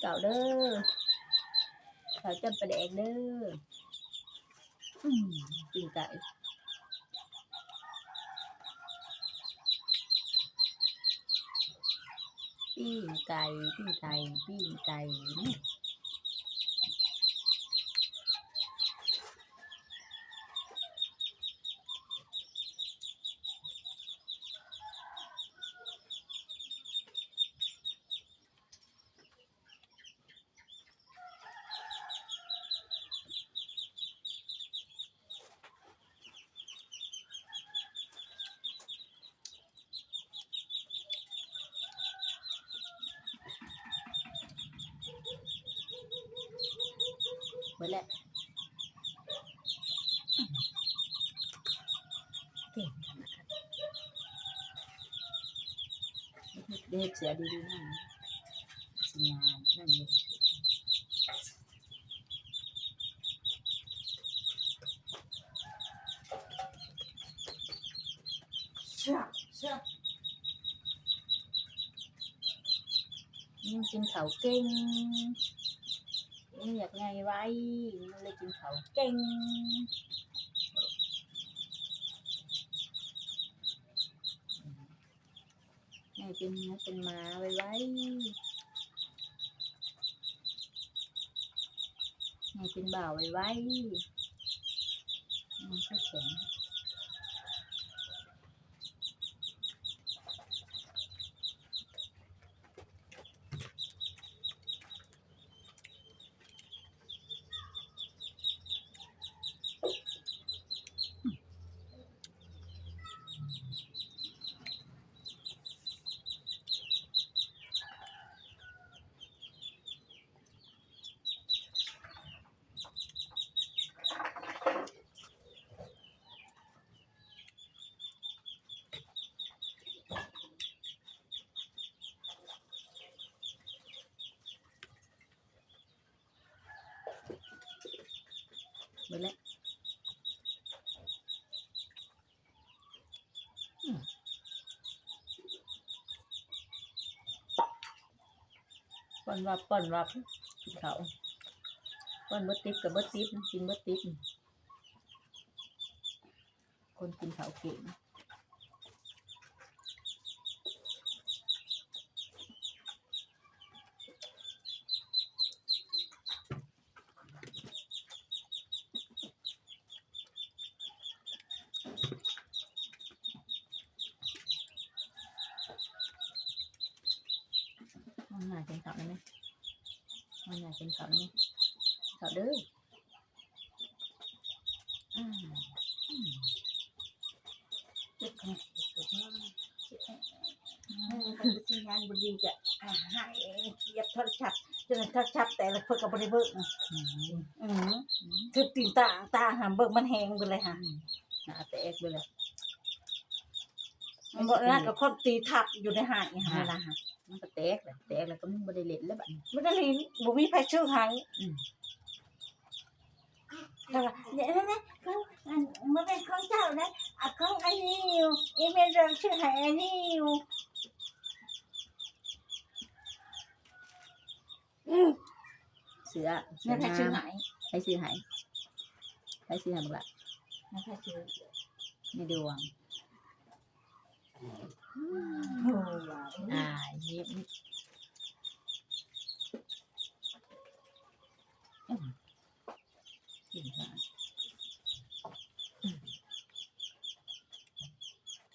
เก่าเด้อขาวจำประแดงเด้ออืมปิ้งไก่ปิ้งไก่ปิ้งไก่ปิ้งไก่ นี่หมดแล้วเก่งนะครั บเด็กเสียดีๆนะสันอยากไงไว้มันเลยกินเขาเก่งไงเป็นเป็นหมาไว้ไว้ไงเป็นบ่าวไว้ไว้มันก็แข็ง หมดแล้วป้อนวับป้อนวับกินเขาป้อนเบดติบกับเบดติบกินเบดติบคนกินเขาเก่ง มันหนากินเขาวได้ไหมมันหนากินเขาวได้ไหมเขาวเด้ออ่าอืมเจ็บของเจ็บมากมันเป็นสัญญาณบดีกะอ่าให้เหยียบโทรศัพท์จนโทรศัพท์แต่ละเพิ่นก็บ่ได้เบิ่งอืมอือคือตีนตาตาหาเบิ่งมันแหงไปเลยค่ะอืมหนาแตกไปเลยมันบ่น่ากับคนตีทับอยู่ในหาดนี่ค่ะล่ะค่ะ มันก็แตกเลยแตกแล้วก็มันบ่ได้เล่นแล้วบัดนี้บ่ได้ลิ้นบ่มีไผชื่อให้อืมแล้วก็เดี๋ยวนะเขาอันมันเป็นของเจ้านะอะของอันนี้อยู่อีเมลเราชื่อให้อันนี้อยู่อืมเสือเสืไม่อใช่น้ชื่อให้ำใช้ซื้อให้ใช้ซื้อให้บักละไม่ใช่ชื่อในดวง โอ้ย 啊，你。